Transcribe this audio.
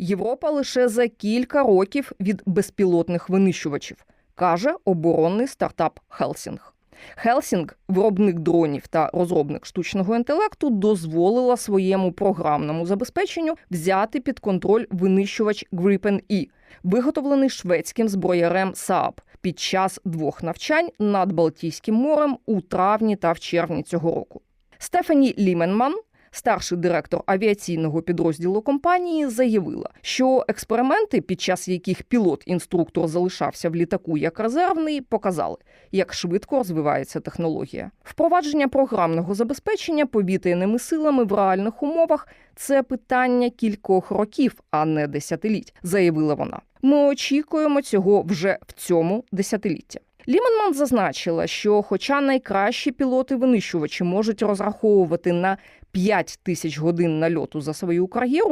Європа лише за кілька років від безпілотних винищувачів, каже оборонний стартап Хелсінг. Хелсінг, виробник дронів та розробник штучного інтелекту, дозволила своєму програмному забезпеченню взяти під контроль винищувач Gripen E, виготовлений шведським зброярем Saab під час двох навчань над Балтійським морем у травні та в червні цього року. Стефані Ліменман, старший директор авіаційного підрозділу компанії, заявила, що експерименти, під час яких пілот-інструктор залишався в літаку як резервний, показали, як швидко розвивається технологія. Впровадження програмного забезпечення повітряними силами в реальних умовах це питання кількох років, а не десятиліть, заявила вона. Ми очікуємо цього вже в цьому десятилітті. Ліменман зазначила, що, хоча найкращі пілоти-винищувачі можуть розраховувати на 5 тисяч годин нальоту за свою кар'єру,